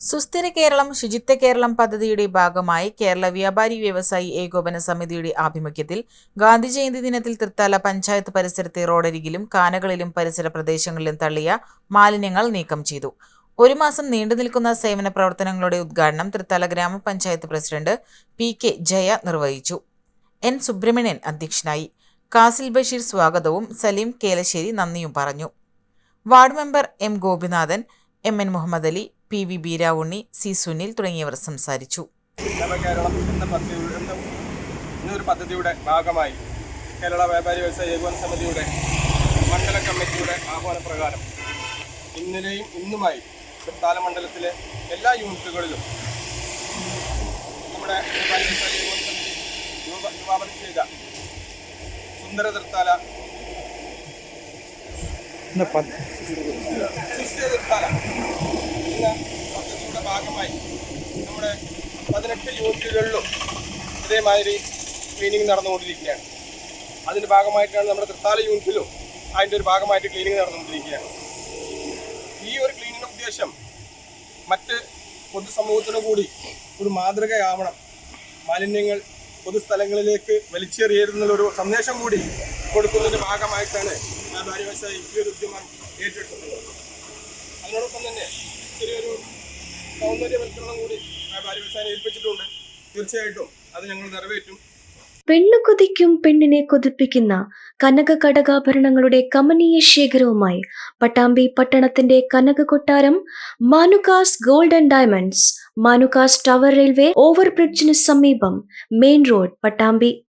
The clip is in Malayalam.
സുസ്ഥിര കേരളം ശുചിത്വ കേരളം പദ്ധതിയുടെ ഭാഗമായി കേരള വ്യാപാരി വ്യവസായി ഏകോപന സമിതിയുടെ ആഭിമുഖ്യത്തിൽ ഗാന്ധി ജയന്തി ദിനത്തിൽ തൃത്താല പഞ്ചായത്ത് പരിസരത്തെ റോഡരികിലും കാനകളിലും പരിസര പ്രദേശങ്ങളിലും തള്ളിയ മാലിന്യങ്ങൾ നീക്കം ചെയ്തു. ഒരു മാസം നീണ്ടു നിൽക്കുന്ന സേവന പ്രവർത്തനങ്ങളുടെ ഉദ്ഘാടനം തൃത്താല ഗ്രാമപഞ്ചായത്ത് പ്രസിഡന്റ് പി കെ ജയ നിർവഹിച്ചു. എൻ സുബ്രഹ്മണ്യൻ അധ്യക്ഷനായി. കാസിൽ ബഷീർ സ്വാഗതവും സലീം കേലശ്ശേരി നന്ദിയും പറഞ്ഞു. Ward member M Gopinathan M N Muhammad Ali P V Beeravunni C Sunil തുടങ്ങിയവർ സംസാരിച്ചു. പദ്ധതി എന്ന എന്നൊരു പദ്ധതിയുടെ ഭാഗമായി കേരള വ്യാപാരി വ്യവസായ ഏകോപന സമിതിയുടെ മണ്ഡല കമ്മിറ്റിയുടെ ആഹ്വാനപ്രകാരം ഇന്നലെയും ഇന്നുമായി തൃത്താല മണ്ഡലത്തിലെ എല്ലാ യൂണിറ്റുകളിലും നമ്മുടെ വ്യാപാരി വ്യവസായ ഏകോപന സമിതി രൂപ രൂപാപനം ചെയ്ത സുന്ദര തൃത്താല നമ്മുടെ പതിനെട്ട് യൂണിറ്റുകളിലും ഇതേമാതിരി ക്ലീനിങ് നടന്നുകൊണ്ടിരിക്കുകയാണ്. അതിന്റെ ഭാഗമായിട്ടാണ് നമ്മുടെ തൃത്താല യൂണിറ്റിലും അതിന്റെ ഒരു ഭാഗമായിട്ട് ക്ലീനിങ് നടന്നുകൊണ്ടിരിക്കുകയാണ്. ഈ ഒരു ക്ലീനിങ്ങിന്റെ ഉദ്ദേശം മറ്റ് പൊതുസമൂഹത്തിനു കൂടി ഒരു മാതൃകയാവണം. മാലിന്യങ്ങൾ പൊതുസ്ഥലങ്ങളിലേക്ക് വലിച്ചെറിയരുന്നുള്ളൊരു സന്ദേശം കൂടി കൊടുക്കുന്നതിന്റെ ഭാഗമായിട്ടാണ് വ്യാപാരി വ്യവസായി ഈ ഒരു ഉദ്യമം ഏറ്റെടുത്തിട്ടുള്ളത് അതിനോടൊപ്പം തന്നെ ചെറിയൊരു സൗന്ദര്യവൽക്കരണം കൂടി വ്യാപാരി വ്യവസായം ഏൽപ്പിച്ചിട്ടുണ്ട്. തീർച്ചയായിട്ടും അത് ഞങ്ങൾ നിറവേറ്റും. പെണ്ണു കൊതിക്കും പെണ്ണിനെ കൊതിപ്പിക്കുന്ന കനക കടകാഭരണങ്ങളുടെ കമനീയ ശേഖരവുമായി പട്ടാമ്പി പട്ടണത്തിന്റെ കനക കൊട്ടാരം Manukas gold and diamonds Manukas tower railway ഓവർബ്രിഡ്ജിന് സമീപം മെയിൻ റോഡ് പട്ടാമ്പി